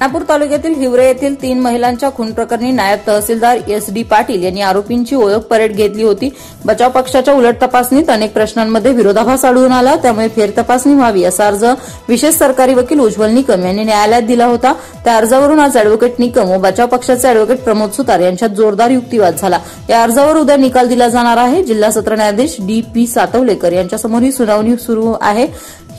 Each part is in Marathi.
नागपूर तालुक्यातील हिवरे येथील तीन महिलांच्या खून प्रकरणी नायब तहसीलदार एस डी पाटील यांनी आरोपींची ओळख परेड घेतली होती. बचाव पक्षाच्या उलट तपासणीत अनेक प्रश्नांमध्ये विरोधाभास आढळून आला. त्यामुळे फेरतपासणी व्हावी असा अर्ज विशेष सरकारी वकील उज्ज्वल निकम यांनी न्यायालयात दिला होता. त्या अर्जावरून आज अॅडव्होकेट निकम व बचाव पक्षाचे अॅडव्होकेट प्रमोद सुतार यांच्यात जोरदार युक्तिवाद झाला. या अर्जावर उद्या निकाल दिला जाणार आहे. जिल्हा सत्र न्यायाधीश डी पी सातवलेकर यांच्यासमोर ही सुनावणी सुरू आहे.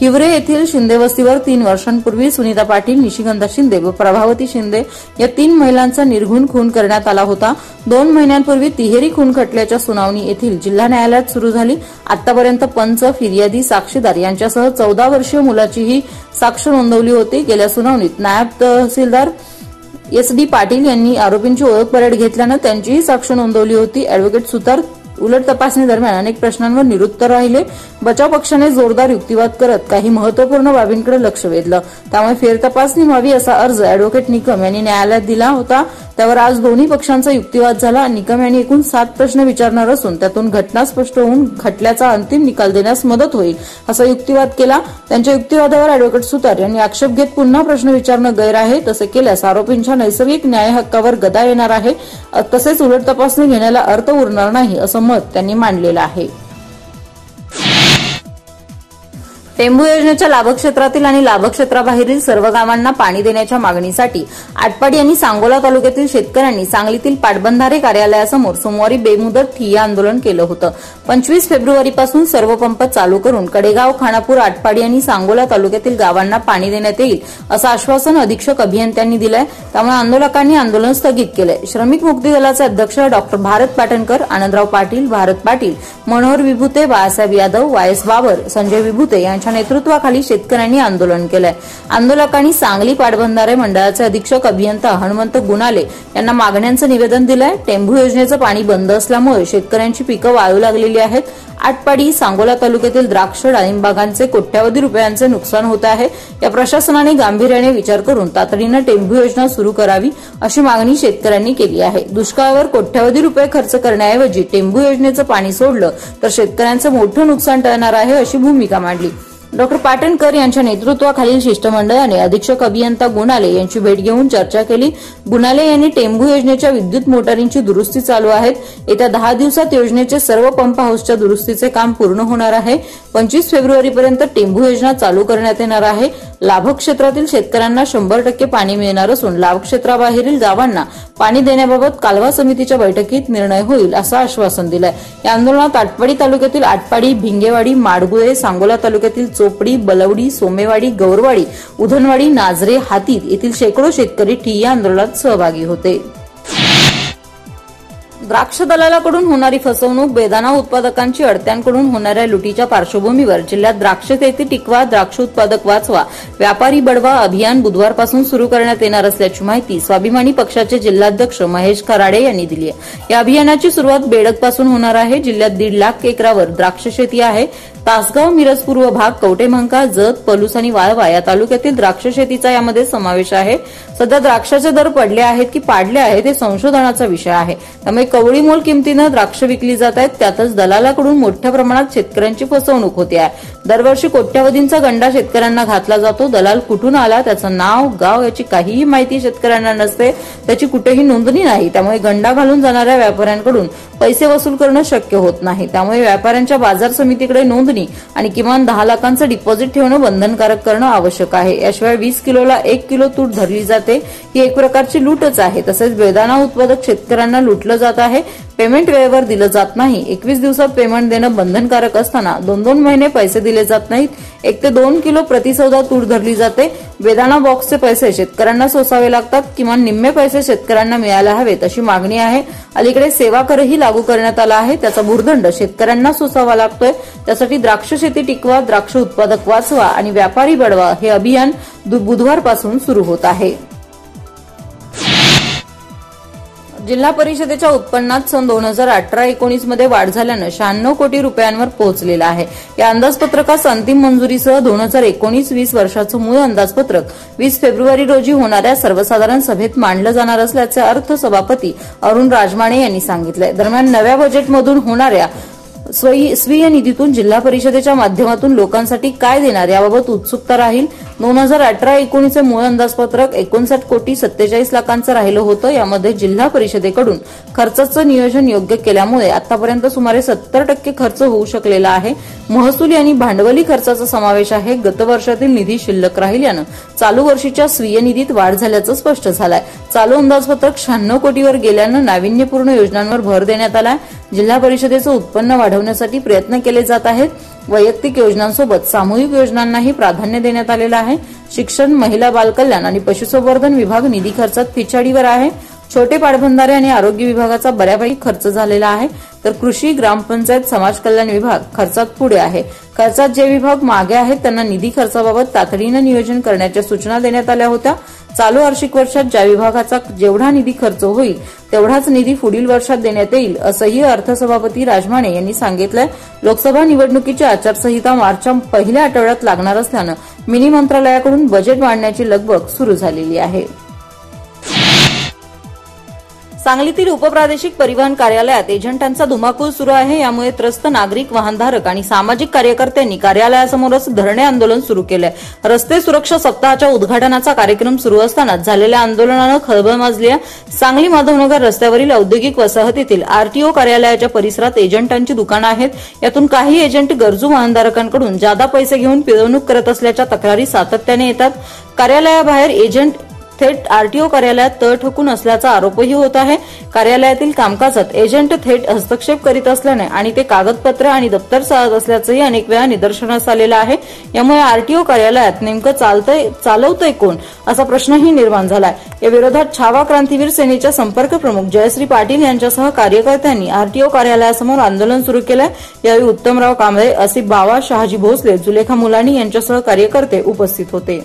हिवरे येथील शिंदे वस्तीवर तीन वर्षांपूर्वी सुनीता पाटील निशिगंधा शिंदे व प्रभावती शिंदे या तीन महिलांचा निर्घुण खून करण्यात आला होता. दोन महिन्यांपूर्वी तिहेरी खून खटल्याच्या सुनावणी येथील जिल्हा न्यायालयात सुरू झाली. आतापर्यंत पंच फिर्यादी साक्षीदार यांच्यासह चौदा वर्षीय मुलाचीही साक्ष नोंदवली होती. गेल्या सुनावणीत नायब तहसीलदार एस डी पाटील यांनी आरोपींची ओळख परेड घेतल्यानं त्यांचीही साक्ष नोंदवली होती. अॅडव्होकेट सुतार उलट तपासणी दरम्यान अनेक प्रश्नांवर निरुत्तर राहिले. बचाव पक्षाने जोरदार युक्तिवाद करत काही महत्त्वपूर्ण बाबींकडे लक्ष वेधलं. त्यामुळे फेरतपासणी व्हावी असा अर्ज अॅडव्होकेट निकम यांनी न्यायालयात दिला होता. त्यावर आज दोन्ही पक्षांचा युक्तिवाद झाला निकम यांनी एकूण सात प्रश्न विचारणार असून त्यातून घटना स्पष्ट होऊन खटल्याचा अंतिम निकाल देण्यास मदत होईल असा युक्तिवाद केला. त्यांच्या युक्तिवादावर अॅडव्होकेट सुतार यांनी आक्षेप घेत पुन्हा प्रश्न विचारणं गैर आहे तसे केल्यास आरोपींच्या नैसर्गिक न्याय हक्कावर गदा येणार आहे. तसेच उलट तपासणी घेण्याला अर्थ उरणार नाही असं मत त्यांनी मांडलेलं आहे. टेंभू योजनेच्या लाभक्षेत्रातील आणि लाभक्षेत्राबाहेरील सर्व गावांना पाणी देण्याच्या मागणीसाठी आटपाडी आणि सांगोला तालुक्यातील शेतकऱ्यांनी सांगलीतील पाटबंधारे कार्यालयासमोर सोमवारी बेमुदत ठिय्या आंदोलन केलं होतं. पंचवीस फेब्रुवारीपासून सर्व पंप चालू करून कडेगाव खानापूर आटपाडी आणि सांगोला तालुक्यातील गावांना पाणी देण्यात येईल असं आश्वासन अधीक्षक अभियंत्यांनी दिलंय. त्यामुळे आंदोलकांनी आंदोलन स्थगित केलंय. श्रमिक मुक्ती दलाचे अध्यक्ष doctor Bharat Patankar Anandrao Patil Bharat Patil Manohar Vibhute Balasaheb Yadav Y S Babar Sanjay Vibhute यांच्या यांच्या नेतृत्वाखाली शेतकऱ्यांनी आंदोलन केलंय. आंदोलकांनी सांगली पाटबंधारे मंडळाचे अधीक्षक अभियंता हनुमंत गुणाले यांना मागण्यांचं निवेदन दिलंय. टेंभू योजनेचं पाणी बंद असल्यामुळे शेतकऱ्यांची पिकं वाळू लागलेली आहेत. आटपाडी सांगोला तालुक्यातील द्राक्ष डाळिंबागांचे कोट्यावधी रुपयांचे नुकसान होत आहे. या प्रशासनाने गांभीर्याने विचार करून तातडीनं टेंभू योजना सुरू करावी अशी मागणी शेतकऱ्यांनी केली आहे. दुष्काळावर कोट्यावधी रुपये खर्च करण्याऐवजी टेंभू योजनेचं पाणी सोडलं तर शेतकऱ्यांचं मोठं नुकसान टळणार आहे अशी भूमिका मांडली. डॉक्टर पाटणकर यांच्या नेतृत्वाखालील शिष्टमंडळाने अधीक्षक अभियंता गुणाले यांची भेट घेऊन चर्चा केली. गुणाले यांनी टेंभू योजनेच्या विद्युत मोटारींची दुरुस्ती चालू आहेत. येत्या दहा दिवसात योजनेचे सर्व पंप हाऊसच्या दुरुस्तीचे काम पूर्ण होणार आहे. पंचवीस फेब्रुवारीपर्यंत टेंभू योजना चालू करण्यात येणार आहे. लाभक्षेत्रातील शेतकऱ्यांना शंभर टक्के पाणी मिळणार असून लाभक्षेत्राबाहेरील गावांना पाणी देण्याबाबत कालवा समितीच्या बैठकीत निर्णय होईल असं आश्वासन दिलंय. या आंदोलनात आटपाडी तालुक्यातील आटपाडी भिंगेवाडी माडगुळे सांगोला तालुक्यातील चोपडी बलवडी सोमेवाडी गौरवाडी उधनवाडी नाझरे हातीत येथील शेकडो शेतकरी ठिय्या आंदोलनात सहभागी होते. द्राक्ष दलालाकडून होणारी फसवणूक बेदाना उत्पादकांची अडत्यांकडून होणाऱ्या लुटीच्या पार्श्वभूमीवर जिल्ह्यात द्राक्ष शेती टिकवा द्राक्ष उत्पादक वाचवा व्यापारी बडवा अभियान बुधवारपासून सुरू करण्यात येणार असल्याची माहिती स्वाभिमानी पक्षाचे जिल्हाध्यक्ष महेश खराडे यांनी दिली आहे. या अभियानाची सुरुवात बेडकपासून होणार आहे. जिल्ह्यात दीड लाख एकरावर द्राक्ष शेती आहे. तासगाव मिरज पूर्व भाग कवटेमंका जत पलूस आणि वाळवा या तालुक्यातील द्राक्ष शेतीचा यामध्ये समावेश आहे. सध्या द्राक्षाचे दर पडले आहेत की पाडले आहेत हे संशोधनाचा विषय आहे. त्यामुळे कवळी मोल किमतीनं द्राक्ष विकली जात आहेत त्यातच दलालाकडून मोठ्या प्रमाणात शेतकऱ्यांची फसवणूक होते आहे. दरवर्षी कोट्यावधींचा गंडा शेतकऱ्यांना घातला जातो. दलाल कुठून आला त्याचं नाव गाव याची काहीही माहिती शेतकऱ्यांना नसते. त्याची कुठेही नोंदणी नाही. त्यामुळे गंडा घालून जाणाऱ्या व्यापाऱ्यांकडून पैसे वसूल करणं शक्य होत नाही. त्यामुळे व्यापाऱ्यांच्या बाजार समितीकडे नोंदणी आणि किमान दहा लाखांचं डिपॉझिट ठेवणं बंधनकारक करणं आवश्यक आहे. याशिवाय वीस किलोला एक किलो तूट धरली जाते. ही एक प्रकारची लूटच आहे. तसेच बेदाणा उत्पादक शेतकऱ्यांना लुटलं जात आहे. पेमेंट वेळेवर दिलं जात नाही. एकवीस दिवसात पेमेंट देणं बंधनकारक असताना दोन दोन महिने पैसे दिले जात नाहीत. एक ते दोन किलो प्रतिसौदा तूर धरली जाते. बेदाणा बॉक्सचे पैसे शेतकऱ्यांना सोसावे लागतात किमान निम्मे पैसे शेतकऱ्यांना मिळायला हवेत अशी मागणी आहे. अलीकडे सेवा करही लागू करण्यात आला आहे. त्याचा भूर्दंड शेतकऱ्यांना सोसावा लागतोय. त्यासाठी द्राक्ष शेती टिकवा द्राक्ष उत्पादक वाचवा आणि व्यापारी बडवा हे अभियान बुधवारपासून सुरू होत आहे. जिल्हा परिषदेच्या उत्पन्नात सन दोन हजार अठरा एकोणीसमध्ये वाढ झाल्यानं शहाण्णव कोटी रुपयांवर पोहोचलेला आहे. या अंदाजपत्रकास अंतिम मंजुरीसह दोन हजार एकोणीस वीस वर्षाचं मूळ अंदाजपत्रक वीस फेब्रुवारी रोजी होणाऱ्या सर्वसाधारण सभेत मांडलं जाणार असल्याचे अर्थ सभापती अरुण राजमाणे यांनी सांगितलंय. दरम्यान नव्या बजेटमधून होणाऱ्या स्वयं- स्वीय निधीतून जिल्हा परिषदेच्या माध्यमातून लोकांसाठी काय देणार याबाबत उत्सुकता राहील? दोन हजार अठरा एकोणीसचे मूळ अंदाजपत्रक एकोणसाठ कोटी सत्तेचाळीस लाखांचं राहिलं होतं. यामध्ये जिल्हा परिषदेकडून खर्चाचं नियोजन योग्य केल्यामुळे आतापर्यंत सुमारे सत्तर टक्के खर्च होऊ शकलेला आहे. महसूल आणि भांडवली खर्चाचा समावेश आहे. गतवर्षातील निधी शिल्लक राहिल्यानं चालू वर्षीच्या स्वीय निधीत वाढ झाल्याचं स्पष्ट झालंय. चालू अंदाजपत्रक शहाण्णव कोटीवर गेल्यानं नाविन्यपूर्ण योजनांवर भर देण्यात आलाय. जिल्हा परिषदेचं उत्पन्न वाढवण्यासाठी प्रयत्न केले जात आहेत. वैयक्तिक योजनांसोबत सामूहिक योजनांनाही प्राधान्य देण्यात आलेलं आहे. शिक्षण महिला बालकल्याण आणि पशुसंवर्धन विभाग निधी खर्चात पिछाडीवर आहे. छोटे पाटबंधारे आणि आरोग्य विभागाचा बऱ्यापैकी खर्च झालेला आहे. तर कृषी ग्रामपंचायत समाज कल्याण विभाग खर्चात पुढे आहे. खर्चात जे विभाग मागे आहेत त्यांना निधी खर्चाबाबत तातडीनं नियोजन करण्याच्या सूचना देण्यात आल्या होत्या. चालू आर्थिक वर्षात ज्या विभागाचा जेवढा निधी खर्च होईल तेवढाच निधी पुढील वर्षात देण्यात येईल असंही अर्थसभापती राजमाने यांनी सांगितलंय. लोकसभा निवडणुकीची आचारसंहिता मार्चच्या पहिल्या आठवड्यात लागणार असल्यानं मिनी मंत्रालयाकडून बजेट मांडण्याची लगबग सुरू झालेली आहे. सांगलीतील उपप्रादेशिक परिवहन कार्यालयात एजंटांचा धुमाकूळ सुरू आहे. यामुळे त्रस्त नागरिक वाहनधारक आणि सामाजिक कार्यकर्त्यांनी कार्यालयासमोरच धरणे आंदोलन सुरू केलंय. रस्ते सुरक्षा सप्ताहाच्या उद्घाटनाचा कार्यक्रम सुरू असतानाच झालेल्या आंदोलनानं खळबळ माजली आहे. सांगली माधवनगर रस्त्यावरील औद्योगिक वसाहतीतील आरटीओ कार्यालयाच्या परिसरात एजंटांची दुकानं आहेत. यातून काही एजंट गरजू वाहनधारकांकडून जादा पैसे घेऊन पिळवणूक करत असल्याच्या तक्रारी सातत्याने येतात. कार्यालयाबाहेर एजंट थेट आरटीओ कार्यालयात तळ ठोकून असल्याचा आरोपही होत आहे. कार्यालयातील कामकाजात एजंट थेट हस्तक्षेप करीत असल्याने आणि ते कागदपत्र आणि दप्तर चालत असल्याचंही अनेक वेळा निदर्शनास आलेलं आहे. यामुळे आरटीओ कार्यालयात नेमकं चालतंय चालवतंय कोण असा प्रश्नही निर्माण झालाय. या विरोधात छावा क्रांतीवीर सेनेच्या संपर्क प्रमुख जयश्री पाटील यांच्यासह कार्यकर्त्यांनी आरटीओ कार्यालयासमोर आंदोलन सुरू केलंय. यावेळी उत्तमराव कांबळे असिफ बावा शहाजी भोसले जुलेखा मुलानी यांच्यासह कार्यकर्ते उपस्थित होते.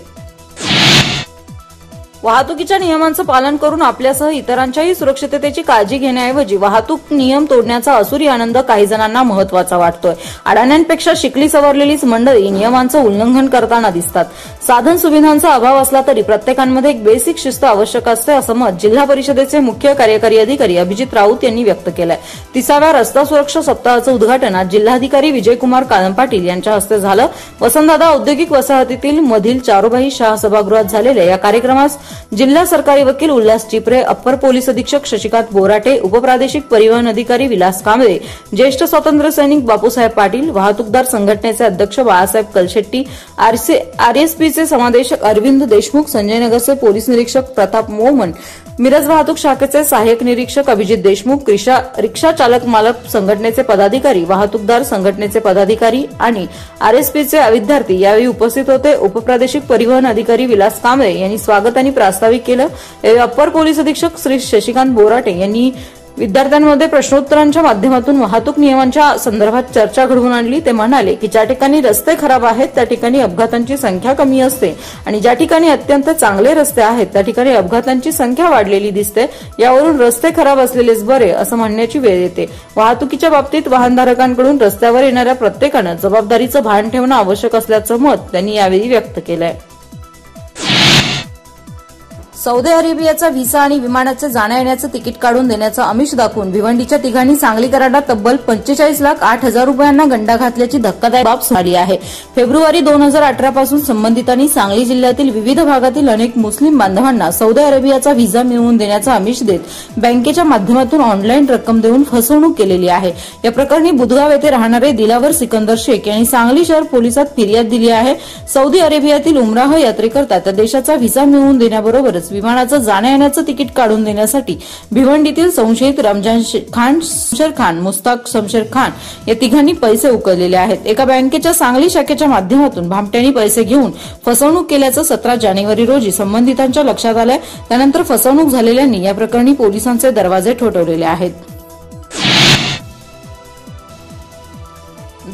वाहतुकीच्या नियमांचं पालन करून आपल्यासह इतरांच्याही सुरक्षिततेची काळजी घेण्याऐवजी वाहतूक नियम तोडण्याचा असुरी आनंद काही जणांना महत्त्वाचा वाटतोय. अडाण्यांपेक्षा शिकली सवरलेलीच मंडळी नियमांचं उल्लंघन करताना दिसतात. साधन सुविधांचा अभाव असला तरी प्रत्येकांमध्ये एक बेसिक शिस्त आवश्यक असते असं मत जिल्हा परिषदेचे मुख्य कार्यकारी अधिकारी अभिजित राऊत यांनी व्यक्त केलंय. तिसाव्या रस्ता सुरक्षा सप्ताहाचं उद्घाटन आज जिल्हाधिकारी विजयकुमार काळम पाटील यांच्या हस्ते झालं. वसंतदादा औद्योगिक वसाहतीतील मधील चारोबाई शाह सभागृहात झालेल्या या कार्यक्रमास जिल्हा सरकारी वकील उल्हास चिपरे अप्पर पोलीस अधीक्षक शशिकांत बोराटे उपप्रादेशिक परिवहन अधिकारी विलास कांबळे ज्येष्ठ स्वातंत्र्य सैनिक बापूसाहेब पाटील वाहतूकदार संघटनेचे अध्यक्ष बाळासाहेब कलशेट्टी आरएसपीचे समादेशक अरविंद देशमुख संजयनगरचे पोलीस निरीक्षक प्रताप मोमन मिरज वाहतूक शाखेचे सहाय्यक निरीक्षक अभिजित देशमुख रिक्षा चालक मालक संघटनेचे पदाधिकारी वाहतूकदार संघटनेचे पदाधिकारी आणि आरएसपीचे विद्यार्थी यावेळी उपस्थित होते. उपप्रादेशिक परिवहन अधिकारी विलास कांबळे यांनी स्वागत आणि प्रास्ताविक केलं. अप्पर पोलीस अधीक्षक श्री शशिकांत बोराटे यांनी विद्यार्थ्यांमध्ये प्रश्नोत्तरांच्या माध्यमातून वाहतूक नियमांच्या संदर्भात चर्चा घडवून आणली. ते म्हणाले की ज्या ठिकाणी रस्ते खराब आहेत त्या ठिकाणी अपघातांची संख्या कमी असते आणि ज्या ठिकाणी अत्यंत चांगले रस्ते आहेत त्या ठिकाणी अपघातांची संख्या वाढलेली दिसते. यावरून रस्ते खराब असलेलेच बरे असं म्हणण्याची वेळ येते. वाहतुकीच्या बाबतीत वाहनधारकांकडून रस्त्यावर येणाऱ्या प्रत्येकानं जबाबदारीचं भान ठेवणं आवश्यक असल्याचं मत त्यांनी यावेळी व्यक्त केलंय. सौदी अरेबियाचा व्हिसा आणि विमानाचे जाण्या येण्याचं तिकीट काढून देण्याचं आमिष दाखवून भिवंडीच्या तिघांनी सांगलीकरांना तब्बल पंचेचाळीस लाख आठ हजार रुपयांना गंडा घातल्याची धक्कादायक बाब झाली आहे. फेब्रुवारी दोन हजार अठरा पासून संबंधितांनी सांगली जिल्ह्यातील विविध भागातील अनेक मुस्लिम बांधवांना सौदी अरेबियाचा व्हिसा मिळवून देण्याचं आमिष देत बँकेच्या माध्यमातून ऑनलाईन रक्कम देऊन फसवणूक केलेली आहे. या प्रकरणी बुधगाव येथे राहणारे दिलावर सिकंदर शेख यांनी सांगली शहर पोलिसात फिर्याद दिली आहे. सौदी अरेबियातील उमराह यात्रेकरता त्या देशाचा व्हिसा मिळवून देण्याबरोबरच विमानाचं जाण्या येण्याचं तिकीट काढून देण्यासाठी भिवंडीतील संशयित रमजान खान शमशेर खान मुस्ताक शमशेर खान या तिघांनी पैसे उकळलेले आहेत. एका बँकेच्या सांगली शाखेच्या माध्यमातून भामट्यांनी पैसे घेऊन फसवणूक केल्याचं सतरा जानेवारी रोजी संबंधितांच्या लक्षात आलंय. त्यानंतर फसवणूक झालेल्यांनी या प्रकरणी पोलिसांचे दरवाजे ठोठवलेले आहेत.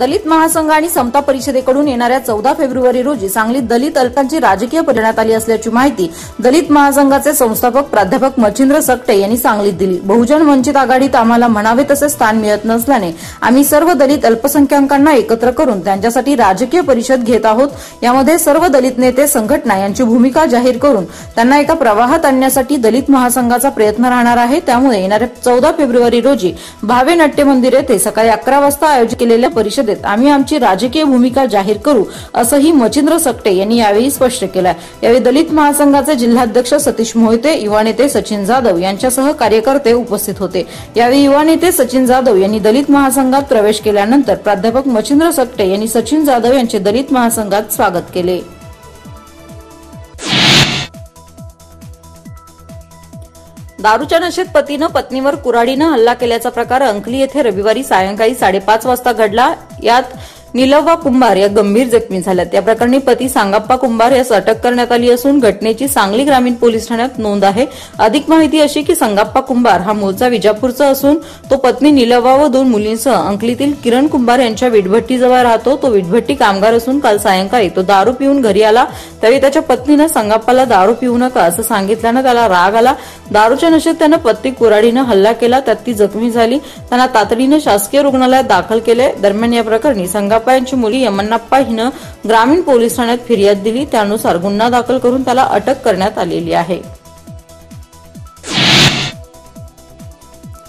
दलित महासंघ आणि समता परिषदेकडून येणाऱ्या चौदा फेब्रुवारी रोजी सांगलीत दलित अल्पांची राजकीय परिणत आली असल्याची माहिती दलित महासंघाचे संस्थापक प्राध्यापक मच्छिंद्र सकटे यांनी सांगलीत दिली. बहुजन वंचित आघाडीत आम्हाला म्हणावे तसे स्थान मिळत नसल्याने आम्ही सर्व दलित अल्पसंख्याकांना एकत्र करून त्यांच्यासाठी राजकीय परिषद घेत आहोत. यामध्ये सर्व दलित नेते संघटना यांची भूमिका जाहीर करून त्यांना एका प्रवाहात आणण्यासाठी दलित महासंघाचा प्रयत्न राहणार आहे. त्यामुळे येणाऱ्या चौदा फेब्रुवारी रोजी भावे नाट्य मंदिर येथे सकाळी अकरा वाजता आयोजित केलेल्या परिषदेत आम्ही आमची राजकीय भूमिका जाहीर करू असंही मचिंद्र सकटे यांनी यावेळी स्पष्ट केलं यावेळी दलित महासंघाचे जिल्हाध्यक्ष सतीश मोहिते युवा नेते सचिन जाधव यांच्यासह कार्यकर्ते उपस्थित होते. यावेळी युवा नेते सचिन जाधव यांनी दलित महासंघात प्रवेश केल्यानंतर प्राध्यापक मचिंद्र सकटे यांनी सचिन जाधव यांचे दलित महासंघात स्वागत केले. दारूच्या नशेत पतीनं पत्नीवर कुऱ्हाडीनं हल्ला केल्याचा प्रकार अंकली येथे रविवारी सायंकाळी साडेपाच वाजता घडला. यात निलवा कुंभार या गंभीर जखमी झाल्या या प्रकरणी पती सांगाप्पा कुंभार यास अटक करण्यात आली असून घटनेची सांगली ग्रामीण पोलीस ठाण्यात नोंद आहे. अधिक माहिती अशी की सांगाप्पा कुंभार हा मूळचा विजापूरचा असून तो पत्नी निलवा व दोन मुलींसह अंकलीतील किरण कुंभार यांच्या विटभट्टीजवळ राहतो. तो विटभट्टी कामगार असून काल सायंकाळी तो दारू पिऊन घरी आला. त्यावेळी त्याच्या पत्नीनं सांगाप्पाला दारू पिऊ नका असं सांगितल्यानं त्याला राग आला. दारूच्या नशेत त्यानं पत्नी कुऱ्हाडीनं हल्ला केला त्यात ती जखमी झाली. त्यांना तातडीनं शासकीय रुग्णालयात दाखल केले. दरम्यान या प्रकरणी संगाप्पा यांची मुली यमन्नाप्पा हिनं ग्रामीण पोलीस ठाण्यात फिर्याद दिली. त्यानुसार गुन्हा दाखल करून त्याला अटक करण्यात आलेली आहे.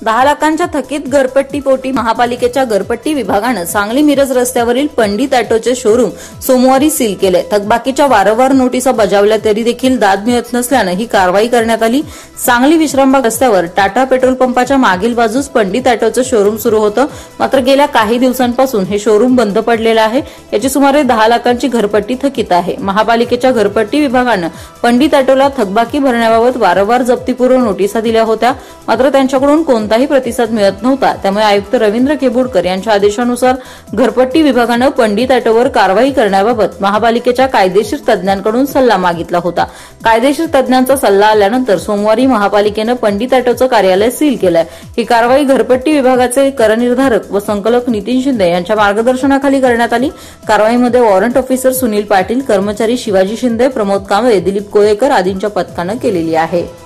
दहा लाखांच्या थकीत घरपट्टीपोटी महापालिकेच्या घरपट्टी विभागानं सांगली मिरज रस्त्यावरील पंडित ऑटोचे शोरूम सोमवारी सील केले. थकबाकीच्या वारंवार नोटिसा बजावल्या तरी देखील दाद मिळत नसल्यानं ही कारवाई करण्यात आली. सांगली विश्रामबाग रस्त्यावर टाटा पेट्रोल पंपाच्या मागील बाजूस पंडित ऑटोचं शोरूम सुरू होतं. मात्र गेल्या काही दिवसांपासून हे शोरूम बंद पडलेलं आहे. याची सुमारे दहा लाखांची घरपट्टी थकीत आहे. महापालिकेच्या घरपट्टी विभागानं पंडित ऑटोला थकबाकी भरण्याबाबत वारंवार जप्तीपूर्व नोटिसा दिल्या होत्या. मात्र त्यांच्याकडून कोणताही प्रतिसाद मिळत नव्हता. त्यामुळे आयुक्त रवींद्र केबुडकर यांच्या आदेशानुसार घरपट्टी विभागानं पंडित ऑटोवर कारवाई करण्याबाबत महापालिकेच्या कायदेशीर तज्ज्ञांकडून सल्ला मागितला होता. कायदेशीर तज्ज्ञांचा सल्ला आल्यानंतर सोमवारी महापालिकेनं पंडित ऑटोचं कार्यालय सील केलंय. ही कारवाई घरपट्टी विभागाचे करनिर्धारक व संकलक नितीन शिंदे यांच्या मार्गदर्शनाखाली करण्यात आली. कारवाईमध्ये वॉरंट ऑफिसर सुनील पाटील कर्मचारी शिवाजी शिंदे प्रमोद कांबळे दिलीप कोळेकर आदींच्या पथकानं केलेली आहे.